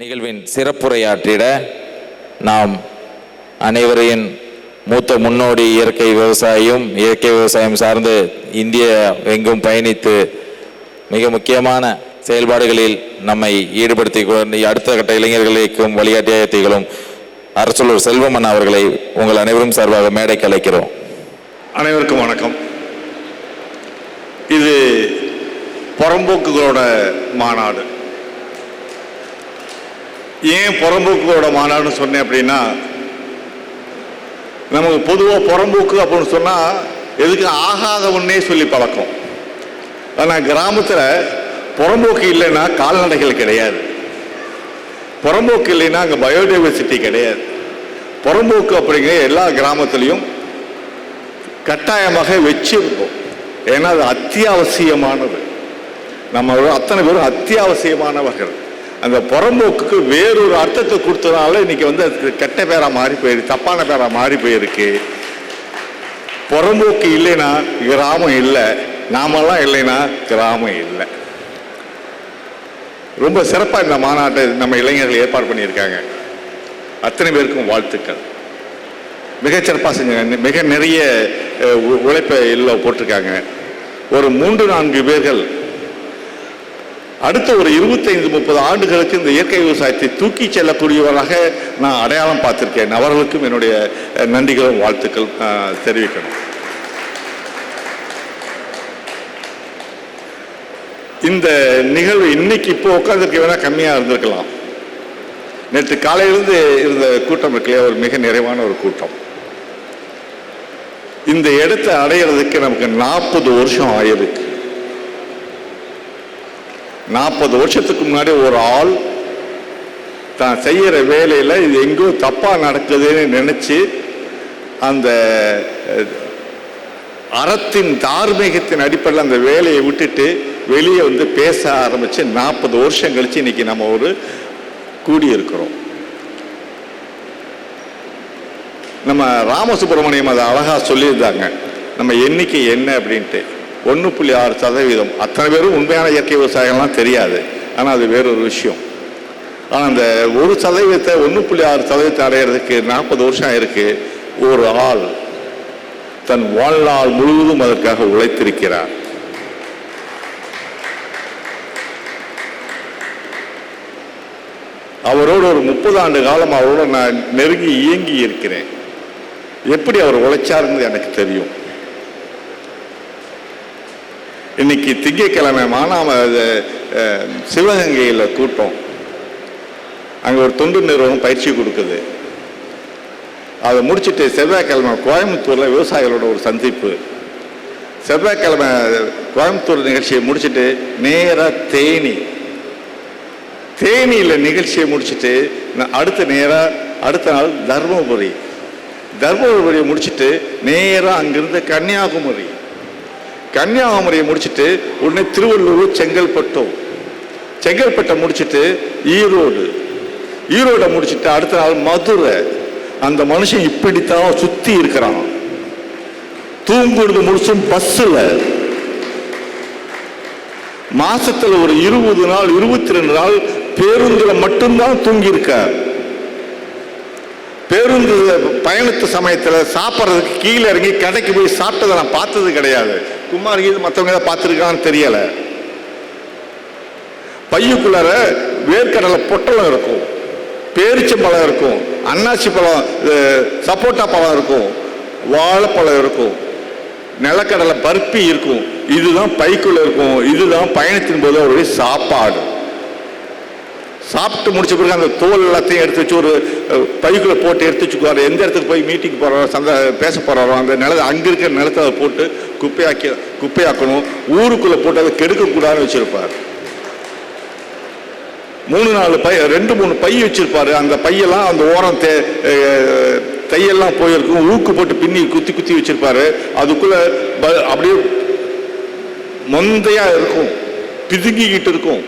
நிகழ்வின் சிறப்புரையாற்றிட நாம் அனைவரின் மூத்த முன்னோடி இயற்கை விவசாயியும் இயற்கை விவசாயம் சார்ந்து இந்திய எங்கும் பயணித்து மிக முக்கியமான செயல்பாடுகளில் நம்மை ஈடுபடுத்தி கொண்டு அடுத்த கட்ட இளைஞர்களுக்கும் வழிகாட்டியாக திகழும் அரசலூர் செல்வமன் அவர்களை உங்கள் அனைவரும் சார்பாக மேடைக்கு அழைக்கிறோம். அனைவருக்கும் வணக்கம். இது புறம்போக்குகளோட மாநாடு. ஏன் புறம்போக்கோட மாநாடுன்னு சொன்னேன் அப்படின்னா நமக்கு பொதுவாக புறம்போக்கு அப்படின்னு சொன்னால் எதுக்கு ஆகாத ஒன்னே சொல்லி பழக்கம். ஆனால் கிராமத்தில் புறம்போக்கு இல்லைன்னா கால்நடைகள் கிடையாது. புறம்போக்கு இல்லைன்னா அங்கே பயோடைவர்சிட்டி கிடையாது. புறம்போக்கு அப்படிங்கிற எல்லா கிராமத்துலேயும் கட்டாயமாக வச்சிருப்போம் ஏன்னா அது அத்தியாவசியமானது. நம்ம அத்தனை பேரும் அத்தியாவசியமானவர்கள். அந்த புறம்போக்குக்கு வேறொரு அர்த்தத்தை கொடுத்ததுனால இன்னைக்கு வந்து அதுக்கு கெட்ட பேராக மாறி போயிருக்கு தப்பான பேராக மாறி போயிருக்கு. புறம்போக்கு இல்லைன்னா கிராமம் இல்லை. நாமெல்லாம் இல்லைன்னா கிராமம் இல்லை. ரொம்ப சிறப்பாக இந்த மாநாட்டை நம்ம இளைஞர்கள் ஏற்பாடு பண்ணியிருக்காங்க. அத்தனை பேருக்கும் வாழ்த்துக்கள். மிகச்சிறப்பாக செஞ்சாங்க. மிக நிறைய உ- உழைப்பை இல்லை போட்டிருக்காங்க. ஒரு மூன்று நான்கு பேர்கள் அடுத்த ஒரு இருபத்தைந்து முப்பது ஆண்டுகளுக்கு இந்த இயற்கை விவசாயத்தை தூக்கி செல்லக்கூடியவராக நான் அடையாளம் பார்த்திருக்கேன். அவர்களுக்கும் என்னுடைய நன்றிகளும் வாழ்த்துக்கள் தெரிவிக்கணும் இந்த நிகழ்வு இன்னைக்கு இப்போ உட்காந்துருக்க வேணா கம்மியாக இருந்திருக்கலாம். நேற்று காலையிலிருந்து இருந்த கூட்டம் இருக்கலையா ஒரு மிக நிறைவான ஒரு கூட்டம். இந்த இடத்தை அடையிறதுக்கு நமக்கு நாற்பது வருஷம் ஆயிருக்கு. நாற்பது வருஷத்துக்கு முன்னாடி ஒரு ஆள் தான் செய்கிற வேலையில் இது எங்கோ தப்பாக நடக்குதுன்னு நினச்சி அந்த அறத்தின் தார்மீகத்தின் அடிப்படையில் அந்த வேலையை விட்டுட்டு வெளியே வந்து பேச ஆரம்பிச்சு நாற்பது வருஷம் கழிச்சு இன்னைக்கு நம்ம ஒரு கூடியிருக்கிறோம். நம்ம ராமசுப்பிரமணியம் அதை அழகாக சொல்லியிருந்தாங்க. நம்ம எண்ணிக்கை என்ன அப்படின்ட்டு. ஒன்று புள்ளி ஆறு சதவீதம். அத்தனை பேரும் உண்மையான இயற்கை விவசாயம்லாம் தெரியாது. ஆனால் அது வேறொரு விஷயம். ஆனால் அந்த ஒரு சதவீதத்தை ஒன்று புள்ளி ஆறு சதவீதத்தை அடையிறதுக்கு நாற்பது வருஷம் ஆயிருக்கு. ஒரு ஆள் தன் வாழ்நாள் முழுவதும் அதற்காக உழைத்திருக்கிறார். அவரோடு ஒரு முப்பது ஆண்டு காலம் அவரோட நான் நெருங்கி இயங்கி இருக்கிறேன். எப்படி அவர் உழைச்சாருன்னு எனக்கு தெரியும். இன்னைக்கு திங்கட்கிழமை மானாம சிவகங்கையில் கூட்டம். அங்கே ஒரு தொண்டு நிறுவனம் பயிற்சி கொடுக்குது. அதை முடிச்சுட்டு செவ்வாய்க்கிழமை கோயம்புத்தூரில் விவசாயிகளோட ஒரு சந்திப்பு. செவ்வாய்க்கிழமை கோயம்புத்தூர் நிகழ்ச்சியை முடிச்சுட்டு நேராக தேனி. தேனியில் நிகழ்ச்சியை முடிச்சுட்டு அடுத்த நேராக அடுத்த நாள் தர்மபுரி. தர்மபுரியை முடிச்சுட்டு நேராக அங்கிருந்து கன்னியாகுமரி. கன்னியாகுமரியை முடிச்சுட்டு உடனே திருவள்ளூர் செங்கல்பட்டும். செங்கல்பட்டை முடிச்சுட்டு ஈரோடு. ஈரோடை முடிச்சுட்டு அடுத்த நாள் மதுரை. அந்த மனுஷன் இப்படித்தான் சுத்தி இருக்கிறான். தூங்குறது முடிச்சும் பஸ்ஸில். மாசத்துல ஒரு இருபது நாள் இருபத்தி ரெண்டு நாள் பேருந்துல மட்டும்தான் தூங்கியிருக்க. பேருந்து பயணத்து சமயத்துல சாப்பிட்றதுக்கு கீழே இறங்கி கடைக்கு போய் சாப்பிட்டதை நான் பார்த்தது கிடையாது. குமார் கீது மற்றவங்க ஏதாவது பார்த்துருக்கான்னு தெரியல. பையுக்குள்ளார வேர்க்கடலை பொட்டலம் இருக்கும். பேரிச்சம்பழம் இருக்கும். அன்னாசி பழம் சப்போட்டா பழம் இருக்கும். வாழைப்பழம் இருக்கும். நிலக்கடலை பருப்பி இருக்கும். இதுதான் பைக்குள்ள இருக்கும். இதுதான் பயணத்தின் போது அவருடைய சாப்பாடு. சாப்பிட்டு முடிச்ச பிறகு அந்த தோல் எல்லாத்தையும் எடுத்து வச்சு ஒரு பைக்குள்ளே பைக்குள்ள போட்டு எடுத்து வச்சுக்குவாரு எந்த இடத்துக்கு போய் மீட்டிங் போறாரோ சந்த பேச போறாரோ அந்த நிலத்தை அங்க இருக்கிற நிலத்தை அதை போட்டு குப்பையாக்கி குப்பையாக்கணும். ஊருக்குள்ள போட்டு அதை கெடுக்கக்கூடாதுன்னு வச்சிருப்பார். மூணு நாலு பை ரெண்டு மூணு பை வச்சிருப்பாரு. அந்த பையெல்லாம் அந்த ஓரம் தே தையெல்லாம் போயிருக்கும். ஊக்கு போட்டு பின்னி குத்தி குத்தி வச்சிருப்பாரு. அதுக்குள்ள அப்படியே மொந்தையாக இருக்கும். பிதுங்கிக்கிட்டு இருக்கும்.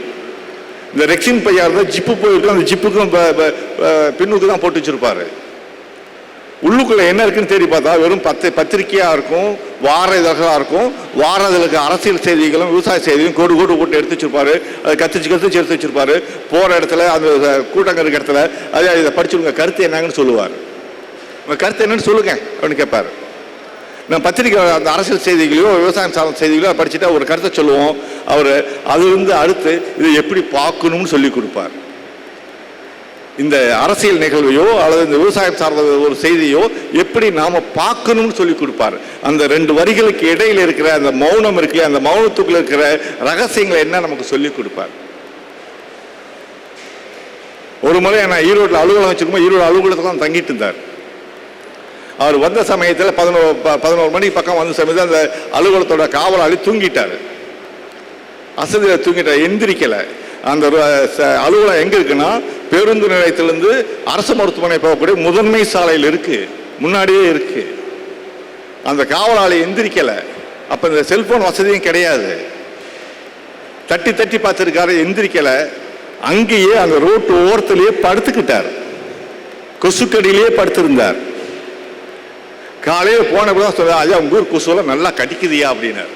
இந்த ரெக்ஸின் பையா இருந்தால் ஜிப்பு போயிருக்கும் அந்த ஜிப்புக்கும் பின்னுக்கு தான் போட்டு வச்சிருப்பாரு. உள்ளுக்குள்ளே என்ன இருக்குன்னு தேடி பார்த்தா வெறும் பத்து பத்திரிக்கையாக இருக்கும் வார இதழ்களாக இருக்கும். வார இதழுக்கு அரசியல் செய்திகளும் விவசாய செய்தியும் கோடு கோடு போட்டு எடுத்து வச்சிருப்பாரு. அதை கத்திச்சு கத்திச்சு எடுத்து வச்சிருப்பாரு. போகிற இடத்துல அந்த கூட்டங்கள் இருக்கிற இடத்துல அதை இதை படிச்சுடுங்க கருத்து என்னங்கன்னு சொல்லுவார். கருத்து என்னன்னு சொல்லுங்க அப்படின்னு கேட்பாரு. நான் பத்திரிக்கை அந்த அரசியல் செய்திகளையோ விவசாயம் சார்ந்த செய்திகளையோ படிச்சுட்டு ஒரு கருத்தை சொல்லுவோம். அவர் அதிலிருந்து அடுத்து இதை எப்படி பார்க்கணும்னு சொல்லி கொடுப்பார். இந்த அரசியல் நிகழ்வையோ அல்லது இந்த விவசாயம் சார்ந்த ஒரு செய்தியோ எப்படி நாம் பார்க்கணும்னு சொல்லி கொடுப்பார். அந்த ரெண்டு வரிகளுக்கு இடையில இருக்கிற அந்த மௌனம் இருக்கு அந்த மௌனத்துக்குள்ள இருக்கிற ரகசியங்களை என்ன நமக்கு சொல்லி கொடுப்பார். ஒரு முறை நான் ஈரோட்டில் அலுவலகம் வச்சுருக்கோம் ஈரோடு அலுவலகத்தில் தான் தங்கிட்டு இருந்தார். அவர் வந்த சமயத்தில் பதினோரு ப- பதினோரு மணி பக்கம் வந்த சமயத்தில் அந்த அலுவலகத்தோட காவலாளி தூங்கிட்டார். அசதியில் தூங்கிட்டார். எந்திரிக்கலை. அந்த ச- அலுவலகம் எங்கே இருக்குன்னா பேருந்து நிலையத்திலேருந்து அரசு மருத்துவமனை போகக்கூடிய முதன்மை சாலையில் இருக்கு. முன்னாடியே இருக்கு. அந்த காவலாளி எந்திரிக்கலை. அப்போ இந்த செல்போன் வசதியும் கிடையாது. தட்டி தட்டி பார்த்துருக்காரு எந்திரிக்கலை. அங்கேயே அந்த ரோட்டு ஓரத்திலேயே படுத்துக்கிட்டார். கொசுக்கடியிலேயே படுத்திருந்தார். காலையில் போன தான் சொல்ல ஐயா உங்கள் ஊர் கொசுவெல்லாம் நல்லா கடிக்குதியா அப்படின்னார்.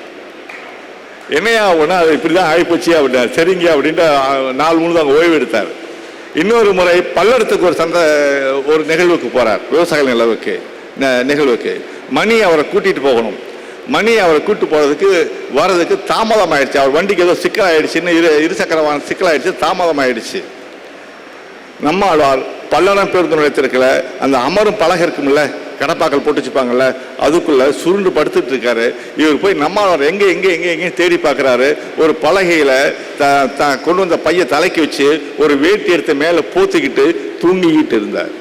என்னையா ஒன்றா அது இப்படி தான் ஆகிப்போச்சு அப்படின்னார். சரிங்க அப்படின்ட்டு நாலு மூணு தான் ஓய்வு எடுத்தார். இன்னொரு முறை பல்லடத்துக்கு ஒரு சந்தை ஒரு நிகழ்வுக்கு போகிறார் விவசாய நிலவுக்கு நிகழ்வுக்கு. மணி அவரை கூட்டிகிட்டு போகணும். மணி அவரை கூட்டு போகிறதுக்கு வர்றதுக்கு தாமதம் ஆயிடுச்சு அவர் வண்டிக்கு ஏதோ சிக்கல் ஆயிடுச்சுன்னு இரு இருசக்கர வாகனம் சிக்கல் ஆயிடுச்சு தாமதம் ஆயிடுச்சு நம்மாழ்வார் பல்லடம் பேருந்து நிலையத்திற்குல அந்த அமரும் பலகை இருக்கும்ல கடப்பாக்கள் போட்டு வச்சுப்பாங்கல்ல அதுக்குள்ள சுருண்டு படுத்துட்டு இருக்காரு. இவர் போய் நம்மாழ்வார் எங்க எங்க எங்க எங்கேயும் தேடி பார்க்குறாரு. ஒரு பலகையில் த த கொண்டு வந்த பைய தலைக்கு வச்சு ஒரு வேட்டி எடுத்து மேல போத்துக்கிட்டு தூங்கிக்கிட்டு இருந்தார்.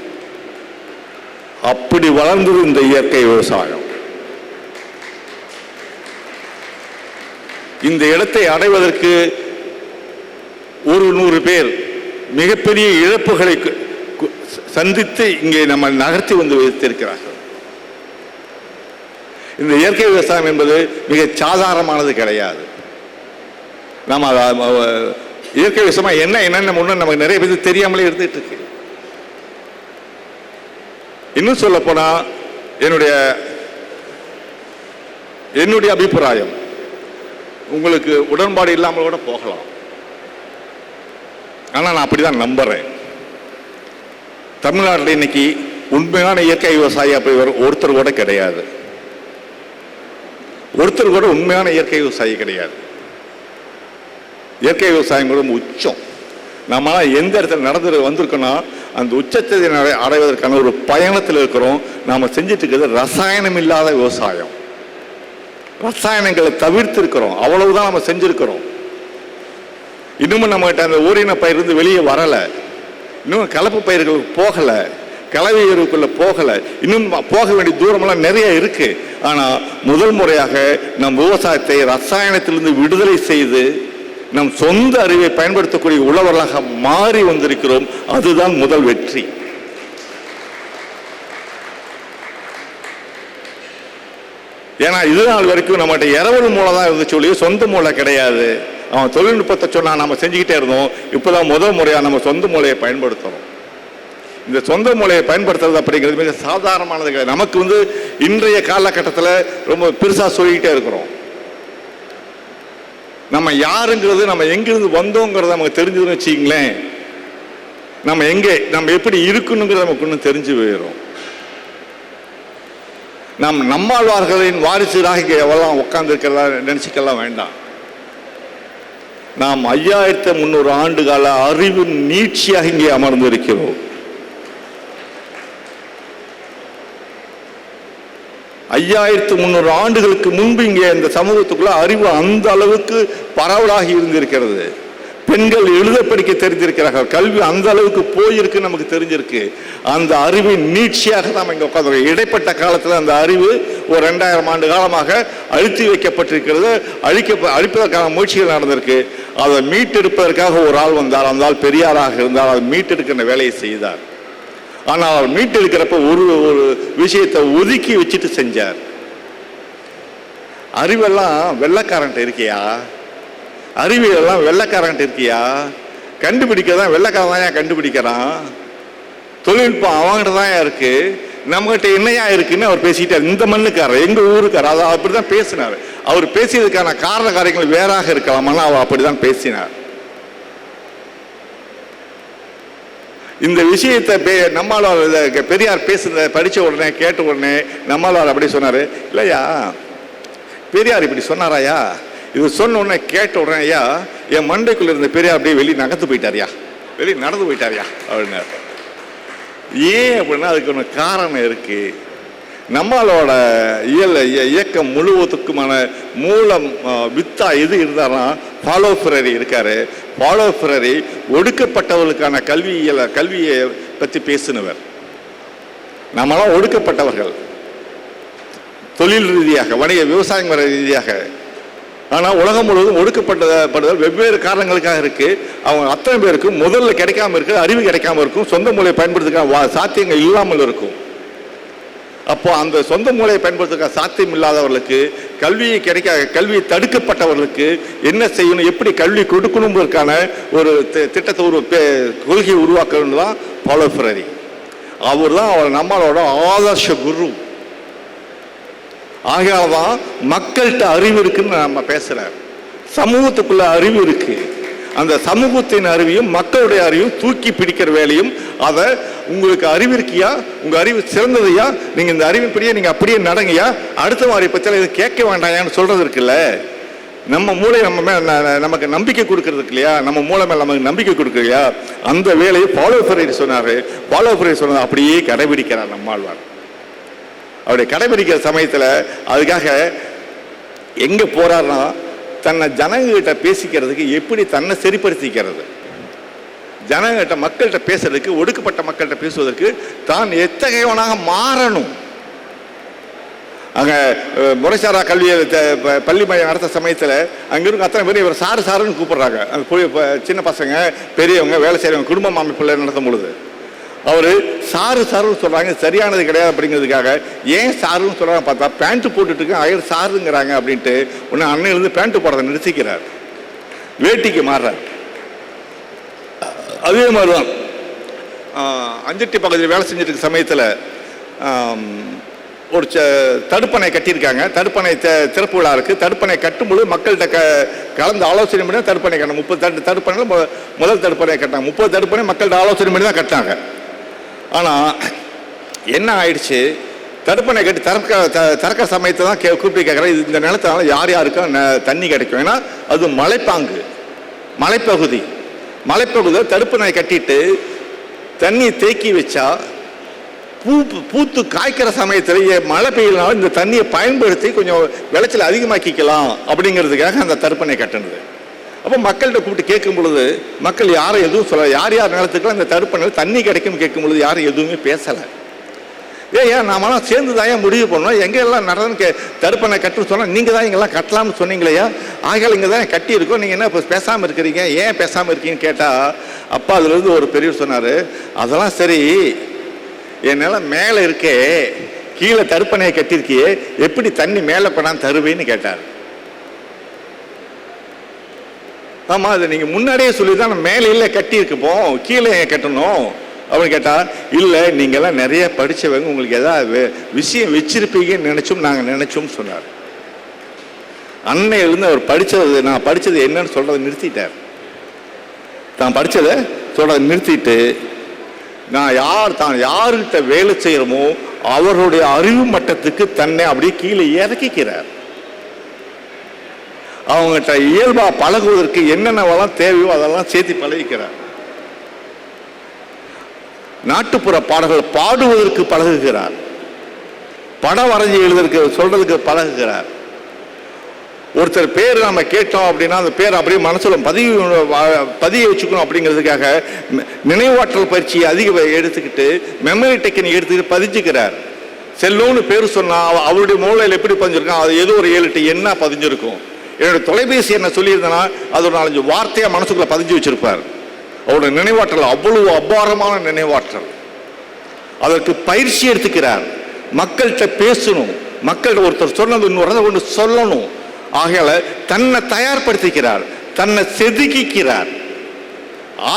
அப்படி வளர்ந்தது இந்த இயற்கை விவசாயம். இந்த இடத்தை அடைவதற்கு ஒரு நூறு பேர் மிகப்பெரிய இழப்புகளை சந்தித்து இங்கே நம்ம நகர்த்தி வந்து வைத்திருக்கிறார்கள். இந்த இயற்கை விவசாயம் என்பது மிக சாதாரணமானது கிடையாது. நம்ம இயற்கை விவசாயம் என்ன என்னென்ன ஒன்று நமக்கு நிறைய பேர் தெரியாமலே இருந்துட்டு இருக்கு. இன்னும் சொல்ல போனால் என்னுடைய என்னுடைய அபிப்பிராயம். உங்களுக்கு உடன்பாடு இல்லாமல் கூட போகலாம். ஆனால் நான் அப்படிதான் நம்புறேன். தமிழ்நாட்டில் இன்னைக்கு உண்மையான இயற்கை விவசாயி அப்படி ஒருத்தர் கூட கிடையாது. ஒருத்தர் கூட உண்மையான இயற்கை விவசாயி கிடையாது. இயற்கை விவசாயம் கூட உச்சம். நம்ம எந்த இடத்துல நடந்து வந்திருக்கோன்னா அந்த உச்சத்தை அடைவதற்கான ஒரு பயணத்தில் இருக்கிறோம். நாம் செஞ்சுட்டு இருக்கிறது ரசாயனம் இல்லாத விவசாயம். ரசாயனங்களை தவிர்த்து இருக்கிறோம் அவ்வளவுதான் நம்ம செஞ்சிருக்கிறோம். இன்னமும் நம்மகிட்ட அந்த ஊரின பயிர் இருந்து வெளியே வரலை. இன்னும் கலப்பு பயிர்களுக்கு போகலை கலவை எருவுக்குள்ளே போகலை. இன்னும் போக வேண்டிய தூரமெல்லாம் நிறைய இருக்குது ஆனால் முதல் முறையாக நம் விவசாயத்தை ரசாயனத்திலிருந்து விடுதலை செய்து நம் சொந்த அறிவை பயன்படுத்தக்கூடிய உழவர்களாக மாறி வந்திருக்கிறோம். அதுதான் முதல் வெற்றி. ஏன்னா இது நாள் வரைக்கும் நம்மகிட்ட இரவல் மூலம் தான் இருந்துச்சு ஒழிய சொந்த மூளை கிடையாது. அவன் தொழில்நுட்பத்தை சொன்னால் நம்ம செஞ்சுக்கிட்டே இருந்தோம். இப்போ தான் முதல் முறையாக நம்ம சொந்த மூலையை பயன்படுத்துகிறோம் இந்த சொந்த மூலையை பயன்படுத்துறது அப்படிங்கிறது மிக சாதாரணமானது கிடையாது. நமக்கு வந்து இன்றைய காலகட்டத்தில் ரொம்ப பெருசாக சொல்லிக்கிட்டே இருக்கிறோம். நம்ம யாருங்கிறது நம்ம எங்கிருந்து வந்தோங்கிறது நமக்கு தெரிஞ்சதுன்னு வச்சுங்களேன் நம்ம எங்கே நம்ம எப்படி இருக்கணுங்கிறது நமக்கு இன்னும் தெரிஞ்சு போயிடும். நம் நம்மாழ்வார்களின் வாரிசுகளாக இங்கே எவ்வளோ உட்காந்துருக்கிறதா நினச்சிக்கலாம் வேண்டாம். நாம் ஐயாயிரத்தி முந்நூறு ஆண்டு கால அறிவு நீட்சியாக இங்கே அமர்ந்திருக்கிறோம். ஐயாயிரத்து முந்நூறு ஆண்டுகளுக்கு முன்பு இங்கே இந்த சமூகத்துக்குள்ள அறிவு அந்த அளவுக்கு பரவலாகி இருந்திருக்கிறது. பெண்கள் எழுத படிக்க தெரிஞ்சிருக்கிறார்கள். கல்வி அந்த அளவுக்கு போயிருக்கு நமக்கு தெரிஞ்சிருக்கு. அந்த அறிவின் நீட்சியாக நாம் இங்கே உட்காந்துருக்கோம் இடைப்பட்ட காலத்தில் அந்த அறிவு ஒரு ரெண்டாயிரம் ஆண்டு காலமாக அழுத்தி வைக்கப்பட்டிருக்கிறது. அழிக்க அழிப்பதற்கான முயற்சிகள் நடந்திருக்கு. அதை மீட்டெடுப்பதற்காக ஒரு ஆள் வந்தார். அந்த ஆள் பெரியாராக இருந்தால் அதை மீட்டெடுக்கின்ற வேலையை செய்தார். ஆனால் அவர் மீட்டெடுக்கிறப்ப ஒரு ஒரு விஷயத்தை ஒதுக்கி வச்சுட்டு செஞ்சார். அறிவெல்லாம் வெள்ளக்காரன்ட்ட இருக்கியா? அறிவியலெல்லாம் வெள்ளக்காரன்ட்ட இருக்கியா? கண்டுபிடிக்க தான் வெள்ளக்காரன் தான் ஏன் கண்டுபிடிக்கிறான். தொழில்நுட்பம் அவங்ககிட்ட தான் இருக்கு. நம்மகிட்ட என்னையா இருக்குன்னு அவர் பேசிட்டார். இந்த மண்ணுக்காரர் எங்கள் ஊருக்கார் அதை அப்படிதான் பேசினார். அவர் பேசியதுக்கான காரண காரியங்கள் வேறாக இருக்கலாம். அவர் அப்படி அப்படிதான் பேசினார். இந்த விஷயத்தை பே நம்மளால் பெரியார் பேசுனத படிச்ச உடனே கேட்ட உடனே நம்மளால் அப்படி சொன்னார். இல்லையா? பெரியார் இப்படி சொன்னாராயா? இது சொன்ன உடனே கேட்ட உடனே ஐயா என் மண்டைக்குள்ள இருந்த பெரியார் அப்படியே வெளியே நகர்த்து போயிட்டாரியா வெளியே நடந்து போயிட்டாரியா அப்படின்னாரு. ஏன் அப்படின்னா அதுக்கு ஒன்று காரணம் இருக்கு. நம்மளோட இயல் இயக்கம் முழுவதுக்குமான மூலம் வித்தா எது இருந்தாலும் ஃபாலோ ஃபிரரி இருக்காரு. ஃபாலோ ஃபிரரி ஒடுக்கப்பட்டவர்களுக்கான கல்வியியல கல்வியை பற்றி பேசினவர். நம்மளாம் ஒடுக்கப்பட்டவர்கள். தொழில் ரீதியாக வணிக விவசாயம் ரீதியாக. ஆனால் உலகம் முழுவதும் ஒடுக்கப்பட்டப்படுதல் வெவ்வேறு காரணங்களுக்காக இருக்குது அவங்க அத்தனை பேருக்கும் முதல்ல கிடைக்காம இருக்கு அறிவு கிடைக்காம இருக்கும். சொந்த மூலையை பயன்படுத்துக்கான வா- சாத்தியங்கள் இல்லாமல் இருக்கும். அப்போ அந்த சொந்த மூலையை பயன்படுத்துக்க சாத்தியம் இல்லாதவர்களுக்கு கல்வியை கிடைக்க கல்வியை தடுக்கப்பட்டவர்களுக்கு என்ன செய்யணும் எப்படி கல்வி கொடுக்கணுங்கிறதுக்கான ஒரு திட்டத்தை ஒரு கொள்கையை உருவாக்கணும் தான் பவுலோ ஃபிரரி அவர் தான் அவர் நம்மளோட ஆதர்ஷ குரு. ஆகையால தான் மக்கள்கிட்ட அறிவு இருக்குன்னு நம்ம பேசுகிறேன் சமூகத்துக்குள்ள அறிவு இருக்கு. அந்த சமூகத்தின் அறிவையும் மக்களுடைய அறிவையும் தூக்கி பிடிக்கிற வேலையும் அதை உங்களுக்கு அறிவு இருக்கியா? உங்க அறிவு சிறந்ததையா? நீங்க இந்த அறிவின்படியே நீங்க அப்படியே நடங்கய்யா? அடுத்த மாதிரி பற்றியில் இது கேட்க வேண்டாயான்னு சொல்றது இருக்குல்ல. நம்ம மூளை நம்ம மேல நமக்கு நம்பிக்கை கொடுக்கறதுக்கு இல்லையா? நம்ம மூளை மேல நமக்கு நம்பிக்கை கொடுக்கலையா? அந்த வேலையை ஃபாலோ ஃபரேரி சொன்னாரு. ஃபாலோ ஃபரேரி சொன்னது அப்படியே கடைபிடிக்கிறார் நம்மாழ்வார் அவருடைய கடைபிடிக்கிற சமயத்தில் அதுக்காக எங்கே போறாருன்னா தன்னை ஜனங்ககிட்ட பேசிக்கிறதுக்கு எப்படி தன்னை சரிப்படுத்திக்கிறது? ஜனங்கிட்ட மக்கள்கிட்ட பேசுறதுக்கு ஒடுக்கப்பட்ட மக்கள்கிட்ட பேசுவதற்கு தான் எத்தகையவனாக மாறணும்? அங்கே முறைசாரா கல்வியை ப- பள்ளி மையம் நடத்த சமயத்தில் அங்கே இருக்க அத்தனை பேர் இவர் சாரு சாருன்னு கூப்பிடுறாங்க. சின்ன பசங்க பெரியவங்க வேலை செய்கிறவங்க குடும்பம் அமைப்பில் நடத்தும் பொழுது. அவர் சாரு சாருன்னு சொல்கிறாங்க சரியானது கிடையாது அப்படிங்கிறதுக்காக ஏன் சாருன்னு சொல்கிறாங்க பார்த்தா பேண்ட்டு போட்டுட்டு இருக்கேன் அயர் சாருங்கிறாங்க அப்படின்ட்டு ஒன்று அன்னையிலேருந்து பேண்ட்டு போடுறதை நிறுத்திக்கிறார். வேட்டிக்கு மாறுறார். அதே மாதிரி தான் அஞ்சட்டி பகுதியில் வேலை செஞ்சுட்டு சமயத்தில் ஒரு ச தடுப்பணை கட்டியிருக்காங்க. தடுப்பணை த திறப்பு விழா இருக்குது தடுப்பணை கட்டும்பொழுது மக்கள்கிட்ட க கலந்து ஆலோசனை பண்ணி தான் தடுப்பணை கட்டணும். முப்பது தடு தடுப்பணையில் முதல் தடுப்பணை கட்டினாங்க. முப்பது தடுப்பணை மக்கள்கிட்ட ஆலோசனை பண்ணி தான் கட்டினாங்க. ஆனால் என்ன ஆயிடுச்சு? தடுப்பணை கட்டி திறக்க த- திறக்கிற சமயத்தை தான் கே கூப்பிட்டு கேட்குறேன் இது இந்த நிலத்தினால யார் யாருக்கும் தண்ணி கிடைக்கும்? ஏன்னா அது மலைப்பாங்கு மலைப்பகுதி. மலைப்பகுதியில் தடுப்பணை கட்டிட்டு தண்ணி தேக்கி வச்சா பூ பூத்து காய்க்கிற சமயத்தில் மழை பெய்யலனாலும் இந்த தண்ணியை பயன்படுத்தி கொஞ்சம் விளைச்சல் அதிகமாக்கிக்கலாம் அப்படிங்கிறதுக்காக அந்த தடுப்பணை கட்டினது. அப்போ மக்கள்கிட்ட கூப்பிட்டு கேட்கும் பொழுது மக்கள் யாரும் எதுவும் சொல்ல யார் யார் நிலத்துக்குலாம் இந்த தடுப்பணையில் தண்ணி கிடைக்கும் கேட்கும் பொழுது யாரும் எதுவுமே பேசலை. ஏன் ஏன் நாமெல்லாம் சேர்ந்து தான் ஏன் முடிவு பண்ணோம்? எங்கே எல்லாம் நடந்து கே தடுப்பணை கட்டுன்னு சொன்னால் நீங்கள் தான் இங்கெல்லாம் கட்டலாம்னு சொன்னீங்களையா ஆகையால் இங்கே தான் கட்டியிருக்கோம் நீங்கள் என்ன இப்போ பேசாமல் இருக்கிறீங்க? ஏன் பேசாமல் இருக்கீங்கன்னு கேட்டால் அப்பா அதுலேருந்து ஒரு பெரியவர் சொன்னார் அதெல்லாம் சரி என்னால் மேலே இருக்கே கீழே தடுப்பணையை கட்டியிருக்கியே எப்படி தண்ணி மேலே போனால் தருவேன்னு? கேட்டார். ஆமாம் அது நீங்கள் முன்னாடியே சொல்லி தான் மேலே இல்லை கட்டியிருக்குப்போம் கீழே ஏன் கட்டணும். அப்படின்னு கேட்டால் இல்லை நீங்கள்லாம் நிறைய படித்தவங்க உங்களுக்கு எதாவது விஷயம் வச்சிருப்பீங்கன்னு நினச்சும் நாங்கள் நினச்சோம் சொன்னார். அன்னையிலிருந்து அவர் படித்தது நான் படித்தது என்னன்னு சொல்கிறத நிறுத்திட்டார். தான் படித்ததை சொல்கிறத நிறுத்திட்டு நான் யார் தான் யார்கிட்ட வேலை செய்கிறோமோ அவருடைய அறிவு மட்டத்துக்கு தன்னை அப்படியே கீழே இறக்கிக்கிறார். அவங்ககிட்ட இயல்பா பழகுவதற்கு என்னென்னவெல்லாம் தேவையோ அதெல்லாம் சேர்த்து பழகிக்கிறார். நாட்டுப்புற பாடல்கள் பாடுவதற்கு பழகுகிறார். படம் வரைஞ்சி எழுதுறதுக்கு சொல்றதுக்கு பழகுகிறார். ஒருத்தர் பேர் நம்ம கேட்டோம் அப்படின்னா அந்த பேர் அப்படியே மனசுல பதிவு பதிய வச்சுக்கணும் அப்படிங்கிறதுக்காக நினைவாற்றல் பயிற்சியை அதிக எடுத்துக்கிட்டு மெமரி டெக்னிக் எடுத்துக்கிட்டு பதிஞ்சுக்கிறார். செல்லோன்னு பேர் சொன்னால் அவருடைய மூளையில் எப்படி பதிஞ்சிருக்கான் அது ஏதோ ஒரு ஏழு எட்டு என்ன பதிஞ்சிருக்கும். என்னோட தொலைபேசி என்ன சொல்லியிருந்தேன்னா அது ஒரு நாலஞ்சு வார்த்தையாக மனசுக்குள்ள பதிஞ்சு வச்சிருப்பார். அவரோட நினைவாற்றல் அவ்வளவு அபாரமான நினைவாற்றல். அதற்கு பயிற்சி எடுத்துக்கிறார். மக்கள்கிட்ட பேசணும். மக்கள்கிட்ட ஒருத்தர் சொன்னது இன்னொரு ஒன்று சொல்லணும். ஆகையால தன்னை தயார்படுத்திக்கிறார். தன்னை செதுக்கிக்கிறார்.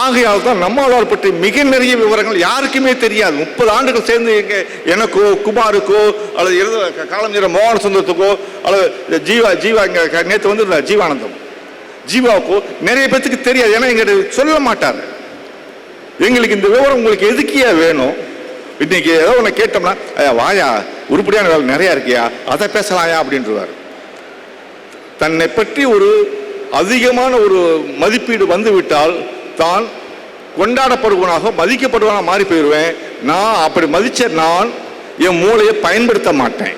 ஆகையால் தான் நம்மளால் பற்றி மிக நிறைய விவரங்கள் யாருக்குமே தெரியாது. முப்பது ஆண்டுகள் சேர்ந்து எங்க எனக்கோ குமாருக்கோ அல்லது எழுத காலஞ்சர மோகன சுந்தரத்துக்கோ அல்லது ஜீவா ஜீவா இங்கே நேற்று வந்து ஜீவானந்தம். ஜீவாவுக்கோ நிறைய பேத்துக்கு தெரியாது. ஏன்னா எங்கிட்ட சொல்ல மாட்டார் எங்களுக்கு இந்த விவரம் உங்களுக்கு எதுக்கியா வேணும்? இன்னைக்கு ஏதோ ஒன்று கேட்டோம்னா ஐயா வாயா உருப்படியான வேலை நிறையா இருக்கியா? அதை பேசலாயா அப்படின்றவார். தன்னை பற்றி ஒரு அதிகமான ஒரு மதிப்பீடு வந்து விட்டால் தான் கொண்டாடப்படுவனாக மதிக்கப்படுவனாக மாறி போயிடுவேன் நான் அப்படி மதித்த நான் என் மூளையை பயன்படுத்த மாட்டேன்.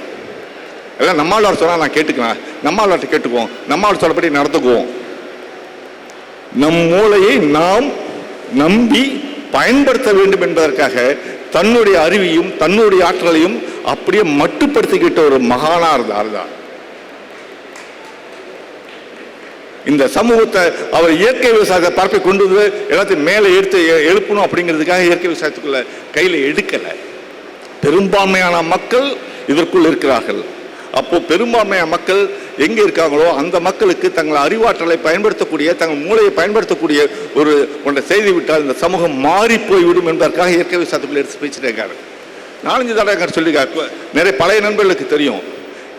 எல்லாம் நம்மளால் சொன்னால் நான் கேட்டுக்கலாம் நம்மளாட்ட கேட்டுக்குவோம். நம்மளால் சொல்லப்படி நடந்துக்குவோம். நம் மூளையை நாம் நம்பி பயன்படுத்த வேண்டும் என்பதற்காக தன்னுடைய அறிவையும் தன்னுடைய ஆற்றலையும் அப்படியே மட்டுப்படுத்திக்கிட்ட ஒரு மகானாக இருந்தார் தான் இந்த சமூகத்தை அவர் இயற்கை விவசாயத்தை பரப்பி கொண்டு வந்து எல்லாத்தையும் மேலே எடுத்து எழுப்பணும் அப்படிங்கிறதுக்காக இயற்கை விவசாயத்துக்குள்ள கையில் எடுக்கலை. பெரும்பான்மையான மக்கள் இதற்குள் இருக்கிறார்கள். அப்போ பெரும்பான்மையான மக்கள் எங்கே இருக்காங்களோ அந்த மக்களுக்கு தங்கள் அறிவாற்றலை பயன்படுத்தக்கூடிய தங்கள் மூளையை பயன்படுத்தக்கூடிய ஒரு ஒன்றை செய்து விட்டால் இந்த சமூகம் மாறி போய்விடும் என்பதற்காக இயற்கை விவசாயத்துக்குள்ள எடுத்து பேசிட்டு இருக்காரு நாலஞ்சு தடவை சொல்லியிருக்காரு நிறைய பழைய நண்பர்களுக்கு தெரியும்.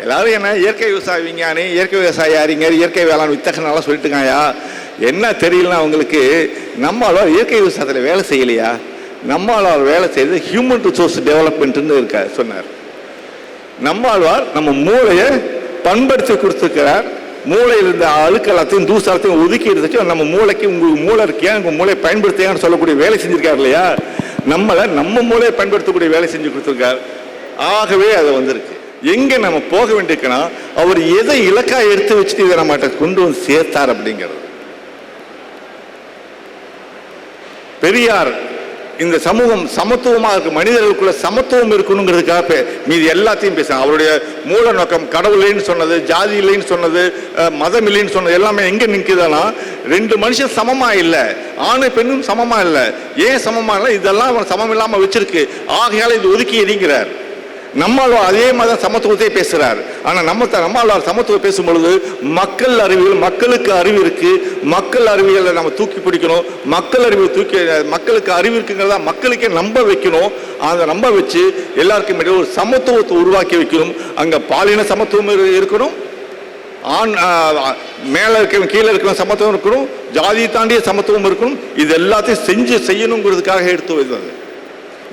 எல்லாரும் என்ன இயற்கை விவசாய விஞ்ஞானி இயற்கை விவசாய அறிஞர் இயற்கை வேளாண் வித்தகனாலாம் சொல்லிட்டுருக்காயா என்ன தெரியலன்னா அவங்களுக்கு நம்மளால் இயற்கை விவசாயத்தில் வேலை செய்யலையா? நம்மளால் வேலை செய்யறது ஹியூமன் ரிசோர்ஸ் டெவலப்மெண்ட்னு இருக்க சொன்னார். நம்மாழ்வார் நம்ம மூளையை பண்படுத்தி கொடுத்துருக்கிறார். மூளையில் இருந்த அழுக்கு எல்லாத்தையும் தூசு எல்லாத்தையும் ஒதுக்கி எடுத்துட்டு நம்ம மூளைக்கு உங்களுக்கு மூளை இருக்கியா? உங்கள் மூளையை பயன்படுத்தியான்னு சொல்லக்கூடிய வேலை செஞ்சுருக்கார் இல்லையா? நம்மளை நம்ம மூளையை பயன்படுத்தக்கூடிய வேலை செஞ்சு கொடுத்துருக்கார். ஆகவே அது வந்திருக்கு. எங்கே நம்ம போக வேண்டியிருக்குன்னா அவர் எதை இலக்காக எடுத்து வச்சுட்டு இதை நம்மகிட்ட கொண்டு வந்து சேர்த்தார் அப்படிங்கிறது. பெரியார் இந்த சமூகம் சமத்துவமாக இருக்கு மனிதர்களுக்குள்ள சமத்துவம் இருக்கணுங்கிறதுக்காக மீது மீதி எல்லாத்தையும் பேசுறாங்க அவருடைய மூல நோக்கம் கடவுள் இல்லைன்னு சொன்னது ஜாதி இல்லைன்னு சொன்னது மதம் இல்லைன்னு சொன்னது எல்லாமே எங்க நிற்குதுன்னா ரெண்டு மனுஷன் சமமா இல்லை ஆணும் பெண்ணும் சமமா இல்லை ஏன் சமமா இல்லை இதெல்லாம் அவன் சமம் இல்லாமல் வச்சிருக்கு ஆகையால் இது ஒதுக்கி எறிங்கிறார் நம்மாழ்வார் அதே மாதிரி தான் சமத்துவத்தை பேசுகிறார் ஆனால் நம்ம த- நம்மாழ்வார் சமத்துவம் பேசும்பொழுது மக்கள் அறிவியல் மக்களுக்கு அறிவு இருக்குது மக்கள் அறிவியலை நம்ம தூக்கி பிடிக்கணும். மக்கள் அறிவு தூக்கி மக்களுக்கு அறிவு இருக்குங்கிறத மக்களுக்கே நம்ப வைக்கணும். அதை நம்ப வச்சு எல்லாருக்கும் இடையே ஒரு சமத்துவத்தை உருவாக்கி வைக்கணும். அங்கே பாலின சமத்துவம் இருக்கணும். ஆண் மேலே இருக்க கீழே இருக்கிற சமத்துவம் இருக்கணும். ஜாதியை தாண்டிய சமத்துவம் இருக்கணும். இது எல்லாத்தையும் செஞ்சு செய்யணுங்கிறதுக்காக எடுத்து வைத்தது.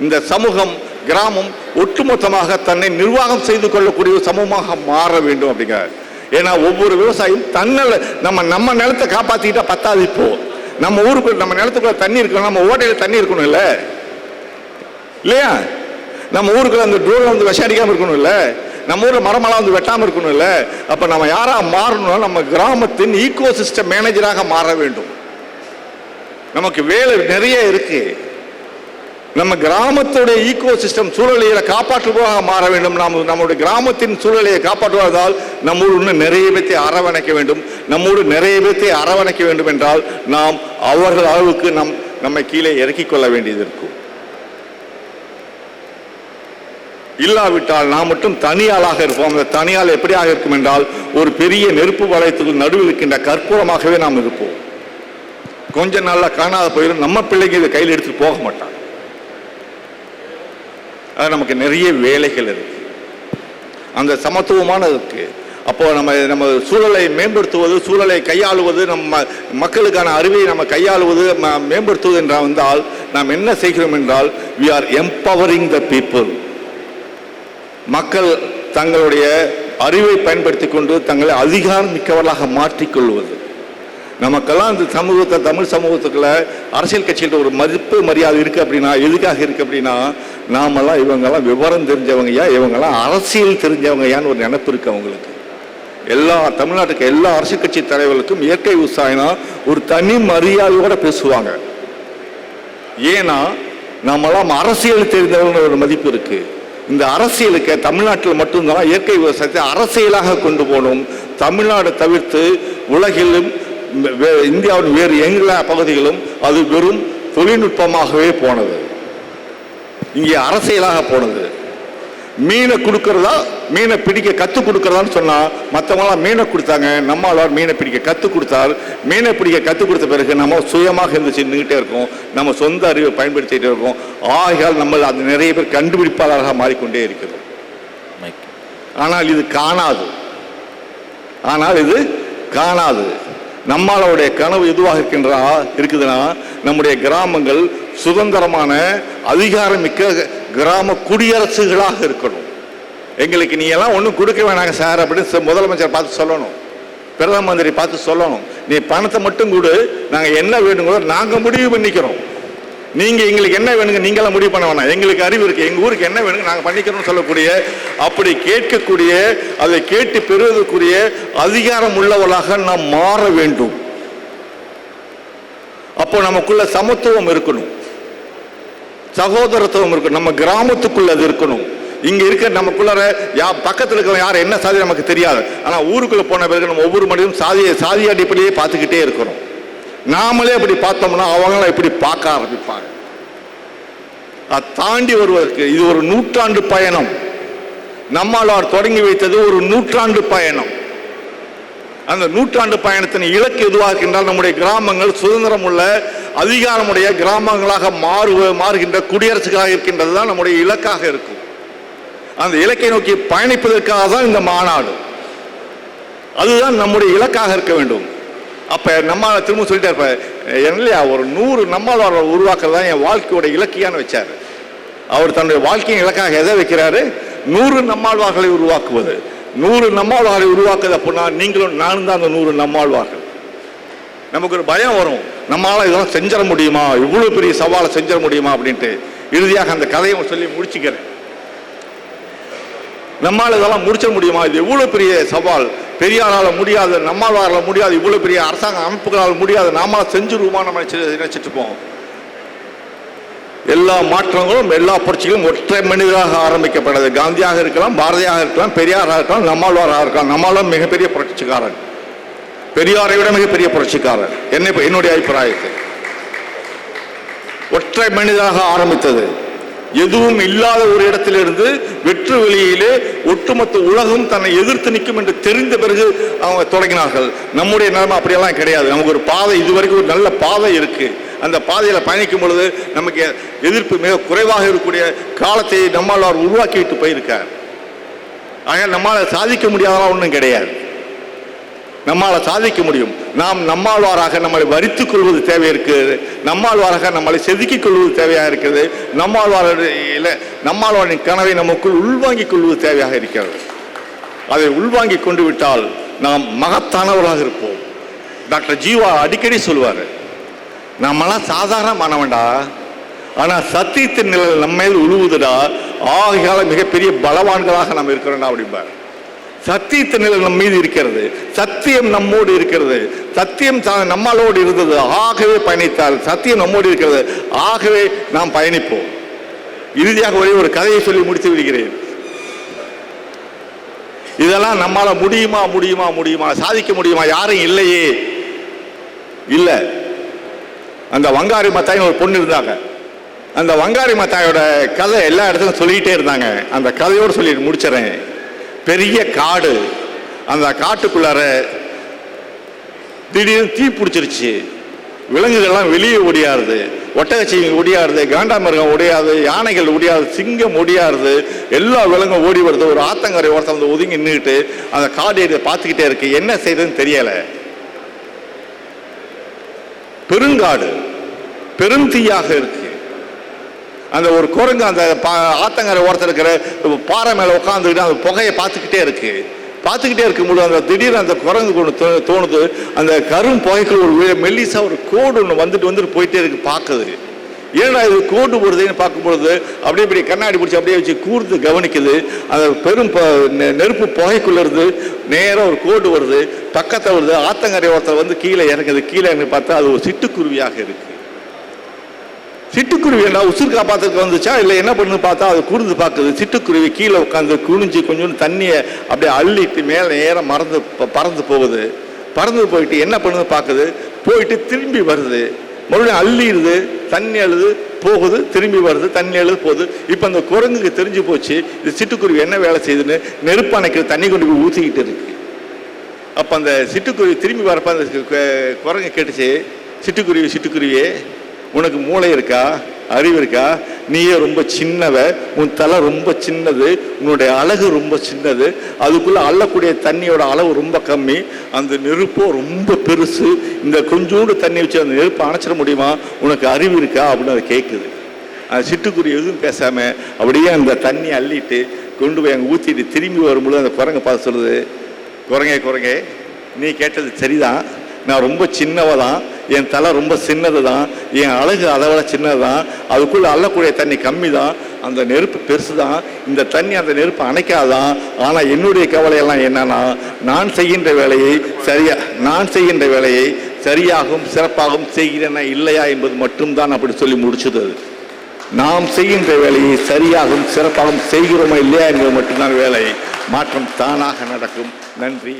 இந்த சமூகம் கிராமம் ஒட்டுமொத்தமாக தன்னை நிர்வாகம் செய்து கொள்ளக்கூடிய சமூகமாக மாற வேண்டும் அப்படிங்கிறார் ஏன்னா ஒவ்வொரு விவசாயியும் தன்னில் நம்ம நம்ம நிலத்தை காப்பாத்திக்கிட்டா பத்தாது இப்போ. நம்ம ஊருக்கு நம்ம நிலத்துக்குள்ள தண்ணி இருக்கணும் நம்ம ஓட்டையில் தண்ணி இருக்கணும் இல்ல? இல்லையா? நம்ம ஊருக்குள்ள அந்த ட்ரோன் வந்து விஷாடிக்காம இருக்கணும் இல்ல? நம்ம ஊர்ல மரமெல்லாம் வந்து வெட்டாம இருக்கணும் இல்ல? அப்ப நம்ம யாரா மாறணும்னா நம்ம கிராமத்தின் ஈகோ சிஸ்டம் மேனேஜராக மாற வேண்டும். நமக்கு வேலை நிறைய இருக்கு. நம்ம கிராமத்துடைய ஈகோ சிஸ்டம் சூழலியலை காப்பாற்றுவதாக மாற வேண்டும். நாம் நம்முடைய கிராமத்தின் சூழலையை காப்பாற்றுவதால் நம்மோடு இன்னும் நிறைய பேர்த்தை அரவணைக்க வேண்டும். நம்மோடு நிறைய பேர்த்தை அரவணைக்க வேண்டும் என்றால் நாம் அவர்கள் அளவுக்கு நம் நம்மை கீழே இறக்கிக் கொள்ள வேண்டியது இருக்கும். இல்லாவிட்டால் நாம் மட்டும் தனியாளாக இருப்போம். அந்த தனியால் எப்படியாக இருக்கும் என்றால் ஒரு பெரிய நெருப்பு வளையத்துக்கு நடுவில் இருக்கின்ற கற்பூரமாகவே நாம் இருப்போம். கொஞ்ச நாளில் காணாத போயிடும். நம்ம பிள்ளைங்க இதை கையில் எடுத்துட்டு போக மாட்டாங்க. நமக்கு நிறைய வேலைகள் இருக்கு. அந்த சமத்துவமான இருக்கு. அப்போ நம்ம நம்ம சூழலை மேம்படுத்துவது சூழலை கையாளுவது நம்ம மக்களுக்கான அறிவை நம்ம கையாளுவது மேம்படுத்துவது என்றால் வந்தால் நாம் என்ன செய்கிறோம் என்றால் we are empowering the people மக்கள் தங்களுடைய அறிவை பயன்படுத்தி கொண்டு தங்களை அதிகாரம் மிக்கவர்களாக மாற்றிக்கொள்வது நமக்கெல்லாம் இந்த சமூகத்தை தமிழ் சமூகத்துக்குள்ள அரசியல் கட்சிகிட்ட ஒரு மதிப்பு மரியாதை இருக்கு அப்படின்னா எதுக்காக இருக்கு அப்படின்னா நாமெல்லாம் இவங்கெல்லாம் விவரம் தெரிஞ்சவங்கயா இவங்கெல்லாம் அரசியல் தெரிஞ்சவங்கயான்னு ஒரு நினைப்பு இருக்கு அவங்களுக்கு. எல்லா தமிழ்நாட்டுக்கு எல்லா அரசியல் கட்சி தலைவர்களுக்கும் இயற்கை விவசாயம்னா ஒரு தனி மரியாதையோட பேசுவாங்க. ஏன்னா நம்மளாம் அரசியல் தெரிந்தவங்க ஒரு மதிப்பு இருக்கு. இந்த அரசியலுக்கு தமிழ்நாட்டில் மட்டும்தான் இயற்கை விவசாயத்தை அரசியலாக கொண்டு போகணும். தமிழ்நாடு தவிர்த்து உலகிலும் இந்தியாவின் வேறு எல்லா பகுதிகளும் அது வெறும் தொழில்நுட்பமாகவே போனது. இங்கே அரசியலாக போனது. மீனை கொடுக்கறதா மீனை பிடிக்க கற்றுக் கொடுக்கறதான்னு சொன்னால் மற்றவங்களாம் மீனை கொடுத்தாங்க நம்மளால் மீனை பிடிக்க கற்றுக் கொடுத்தால் மீனை பிடிக்க கற்றுக் கொடுத்த பிறகு நம்ம சுயமாக இருந்து நின்றுக்கிட்டே இருக்கோம் நம்ம சொந்த அறிவை பயன்படுத்திகிட்டே இருக்கோம். ஆகையால் நம்ம அது நிறைய பேர் கண்டுபிடிப்பாளராக மாறிக்கொண்டே இருக்கிறோம். ஆனால் இது காணாது. ஆனால் இது காணாது. நம்மளுடைய கனவு எதுவாக இருக்கின்றா இருக்குதுன்னா நம்முடைய கிராமங்கள் சுதந்திரமான அதிகாரமிக்க கிராம குடியரசுகளாக இருக்கணும். எங்களுக்கு நீ எல்லாம் ஒன்றும் கொடுக்க வேணாங்க சார் அப்படின்னு முதலமைச்சர் பார்த்து சொல்லணும். பிரதம மந்திரி பார்த்து சொல்லணும். நீ பணத்தை மட்டும் கொடு நாங்கள் என்ன வேணுங்களோ நாங்கள் முடிவு பண்ணிக்கிறோம். நீங்க எங்களுக்கு என்ன வேணுங்க நீங்களாம் முடிவு பண்ண வேணாம். எங்களுக்கு அறிவு இருக்கு. எங்க ஊருக்கு என்ன வேணுங்க நாங்க பண்ணிக்கிறோம்னு சொல்லக்கூடிய அப்படி கேட்கக்கூடிய அதை கேட்டு பெறுவதற்குரிய அதிகாரம் உள்ளவளாக நாம் மாற வேண்டும். அப்போ நமக்குள்ள சமத்துவம் இருக்கணும். சகோதரத்துவம் இருக்கணும். நம்ம கிராமத்துக்குள்ள அது இருக்கணும். இங்க இருக்க நமக்குள்ளார யா பக்கத்தில் இருக்கிற யார் என்ன சாதி நமக்கு தெரியாது. ஆனா ஊருக்குள்ள போன பிறகு நம்ம ஒவ்வொரு மனிதனும் சாதியை சாதி அடிப்படையே பார்த்துக்கிட்டே இருக்கிறோம் நாமளே அப்படி பார்த்தோம்னா அவங்களாம் இப்படி பார்க்க ஆரம்பிப்பாங்க. அதை தாண்டி வருவதற்கு இது ஒரு நூற்றாண்டு பயணம். நம்மாழ்வார் தொடங்கி வைத்தது ஒரு நூற்றாண்டு பயணம். அந்த நூற்றாண்டு பயணத்தின் இலக்கு எதுவாக இருக்கின்றால் நம்முடைய கிராமங்கள் சுதந்திரம் உள்ள அதிகாரமுடைய கிராமங்களாக மாறுவ மாறுகின்ற குடியரசுகளாக இருக்கின்றது தான் நம்முடைய இலக்காக இருக்கும். அந்த இலக்கை நோக்கி பயணிப்பதற்காக தான் இந்த மாநாடு. அதுதான் நம்முடைய இலக்காக இருக்க வேண்டும். அப்போ நம்ம திரும்ப சொல்லிட்டே இருப்ப இல்லையா ஒரு நூறு நம்மளால் உருவாக்குறது தான் என் வாழ்க்கையோட இலக்கியான்னு வச்சார். அவர் தன்னுடைய வாழ்க்கையின் இலக்காக எதை வைக்கிறாரு? நூறு நம்மாழ்வார்களை உருவாக்குவது. நூறு நம்மாழ்வார்களை உருவாக்குது அப்படின்னா நீங்களும் நானும் தான் அந்த நூறு நம்மாழ்வார்கள். நமக்கு ஒரு பயம் வரும். நம்மளால் இதெல்லாம் செஞ்சிட முடியுமா? இவ்வளோ பெரிய சவாலை செஞ்சிட முடியுமா அப்படின்ட்டு. இறுதியாக அந்த கதையை சொல்லி முடிச்சுக்கிறேன். நம்மால் இதெல்லாம் முடிச்சிட முடியுமா? இது எவ்வளோ பெரிய சவால்? பெரியாரால முடியாது நம்மாழ்வாரால் முடியாது இவ்வளவு பெரிய அரசாங்க அமைப்புகளால் முடியாது நாம செஞ்சுருவோமா நம்ம நினைச்சிட்டு இருப்போம். எல்லா மாற்றங்களும் எல்லா புரட்சிகளும் ஒற்றை மனிதராக ஆரம்பிக்கப்பட்டது. காந்தியாக இருக்கலாம் பாரதியாக இருக்கலாம் பெரியாராக இருக்கலாம் நம்மாழ்வாராக இருக்கலாம். நம்மளும் மிகப்பெரிய புரட்சிக்காரன் பெரியாரை விட மிகப்பெரிய புரட்சிக்காரன் என்னை என்னுடைய அபிப்பிராயத்தில் ஒற்றை மனிதராக ஆரம்பித்தது. எதுவும் இல்லாத ஒரு இடத்திலிருந்து வெற்று வெளியிலே ஒட்டுமொத்த உலகம் தன்னை எதிர்த்து நிற்கும் என்று தெரிந்த பிறகு அவங்க தொடங்கினார்கள். நம்முடைய நிலைமை அப்படியெல்லாம் கிடையாது. நமக்கு ஒரு பாதை இதுவரைக்கும் ஒரு நல்ல பாதை இருக்கு. அந்த பாதையில் பயணிக்கும் பொழுது நமக்கு எதிர்ப்பு மிக குறைவாக இருக்கக்கூடிய காலத்தை நம்மால் அவர் உருவாக்கிவிட்டு போயிருக்கார். ஆக நம்மால் சாதிக்க முடியாதலாம் ஒன்றும் கிடையாது. நம்மால் சாதிக்க முடியும். நாம் நம்மாழ்வாராக நம்மளை வரித்துக் கொள்வது தேவை இருக்கிறது? நம்மாழ்வாராக நம்மளை செதுக்கிக் கொள்வது தேவையாக இருக்கிறது? நம்மாழ்வாரில் நம்மாழ்வாரின் கனவை நமக்குள் உள்வாங்கிக் கொள்வது தேவையாக இருக்கிறது. அதை உள்வாங்கிக் கொண்டு விட்டால் நாம் மகத்தானவராக இருப்போம். டாக்டர் ஜீவா அடிக்கடி சொல்வார் நம்மளாம் சாதாரணமானவன்டா. ஆனால் சத்தியத்தின் நிலையில் நம்ம உழுவுதுடா. ஆகையால் மிகப்பெரிய பலவான்களாக நாம் இருக்கிறோம்டா அப்படிம்பார். சத்தியத்தின் நிலை நம் மீது இருக்கிறது. சத்தியம் நம்மோடு இருக்கிறது. சத்தியம் நம்மளோடு இருந்தது. ஆகவே பயணித்தால் சத்தியம் நம்மோடு இருக்கிறது. ஆகவே நாம் பயணிப்போம். இறுதியாக ஒரே ஒரு கதையை சொல்லி முடித்து விடுகிறேன். இதெல்லாம் நம்மால முடியுமா முடியுமா முடியுமா சாதிக்க முடியுமா யாரும் இல்லையே. இல்ல. அந்த வங்காரி மத்தாயின்னு ஒரு பொண்ணு இருந்தாங்க. அந்த வங்காரி மத்தாயோட கதை எல்லா இடத்துலையும் சொல்லிக்கிட்டே இருந்தாங்க. அந்த கதையோடு சொல்லிட்டு முடிச்சிடறேன். பெரிய காடு. அந்த காட்டுக்குள்ளார திடீர்னு தீ பிடிச்சிருச்சு. விலங்குகள்லாம் வெளியே ஒடியாருது. ஒட்டகச்சிங்க ஒடியாருது காண்டாமிருகம் ஒடியாது யானைகள் ஒடியாது சிங்கம் ஒடியாருது எல்லா விலங்கும் ஓடி வருது. ஒரு ஆத்தங்கரை ஒருத்தன் வந்து ஒதுங்கி நின்றுட்டு அந்த காடு ஏரியை பார்த்துக்கிட்டே இருக்கு. என்ன செய்யுதுன்னு தெரியலை. பெருங்காடு. பெருந்தீயாக இருக்கு. அந்த ஒரு குரங்கு அந்த பா- ஆத்தங்கரை ஓரத்தில் இருக்கிற பாறை மேலே உட்காந்துக்கிட்டு அந்த புகையை பார்த்துக்கிட்டே இருக்கு. பார்த்துக்கிட்டே இருக்கும்போது அந்த திடீர்னு அந்த குரங்கு ஒன்று தோ- தோணுது. அந்த கரும் புகைக்குள் ஒரு மெல்லிசா ஒரு கோடு ஒன்று வந்துட்டு வந்துட்டு போயிட்டே இருக்கு பார்க்குது. ஏன்னா இது கோடு போடுதுன்னு பார்க்கும்பொழுது அப்படியே இப்படி கண்ணாடி பிடிச்சி அப்படியே வச்சு கூர்ந்து கவனிக்குது. அந்த பெரும் நெ- நெருப்பு புகைக்குள்ளேருந்து நேராக ஒரு கோடு வருது. பக்கத்தில் வருது ஆத்தங்கரை ஒருத்தர் வந்து கீழே இறங்குது. கீழே இறங்கி பார்த்தா அது ஒரு சிட்டுக்குருவியாக இருக்குது சிட்டுக்குருவி என்ன உசுர் காப்பாத்துக்கு வந்துச்சா? இல்லை என்ன பண்ணுது பார்த்தா அது கூர்ந்து பார்க்குது. சிட்டுக்குருவி கீழே உட்காந்து குனிஞ்சு கொஞ்சோண்டு தண்ணியை அப்படியே அள்ளிட்டு மேலே நேரம் மறந்து பறந்து போகுது. பறந்து போயிட்டு என்ன பண்ணுது பார்க்குது? போயிட்டு திரும்பி வருது. மறுபடியும் அள்ளிடுது தண்ணி அழுது போகுது திரும்பி வருது தண்ணி அழுது போகுது. இப்போ அந்த குரங்குக்கு தெரிஞ்சு போச்சு இது சிட்டுக்குருவி என்ன வேலை செய்யுதுன்னு நெருப்பு அணைக்கிற தண்ணி கொண்டு போய் ஊற்றிக்கிட்டு இருக்கு. அப்போ அந்த சிட்டுக்குருவி திரும்பி வரப்ப அந்த குரங்கு கேட்டுச்சு சிட்டுக்குருவி சிட்டுக்குருவியே உனக்கு மூளை இருக்கா? அறிவு இருக்கா? நீயே ரொம்ப சின்னவ உன் தலை ரொம்ப சின்னது உன்னுடைய அழகு ரொம்ப சின்னது அதுக்குள்ளே அள்ளக்கூடிய தண்ணியோட அளவு ரொம்ப கம்மி அந்த நெருப்போ ரொம்ப பெருசு இந்த கொஞ்சோண்டு தண்ணி வச்சு அந்த நெருப்பை அணைச்சிட முடியுமா? உனக்கு அறிவு இருக்கா? அப்படின்னு அதை கேட்குது அந்த சிட்டுக்குருவி எதுவும் பேசாமல் அப்படியே அந்த தண்ணி அள்ளிட்டு கொண்டு போய் அங்கே ஊற்றிட்டு திரும்பி வரும்பொழுது அந்த குரங்கை பார்த்து சொல்லுது குரங்கே குரங்கே நீ கேட்டது சரிதான். நான் ரொம்ப சின்னவ தான் என் தலை ரொம்ப சின்னது தான் என் அழகு அதை விட சின்னது தான் அதுக்குள்ளே அள்ளக்கூடிய தண்ணி கம்மி தான் அந்த நெருப்பு பெருசு தான் இந்த தண்ணி அந்த நெருப்பு அணைக்காதான் ஆனால் என்னுடைய கவலையெல்லாம் என்னன்னா நான் செய்கின்ற வேலையை சரியா நான் செய்கின்ற வேலையை சரியாகவும் சிறப்பாகவும் செய்கிறேனா இல்லையா என்பது மட்டும்தான் அப்படி சொல்லி முடிச்சது நாம் செய்கின்ற வேலையை சரியாகவும் சிறப்பாகவும் செய்கிறோமா இல்லையா என்பது மட்டும்தான் வேலை. மாற்றம் தானாக நடக்கும். நன்றி.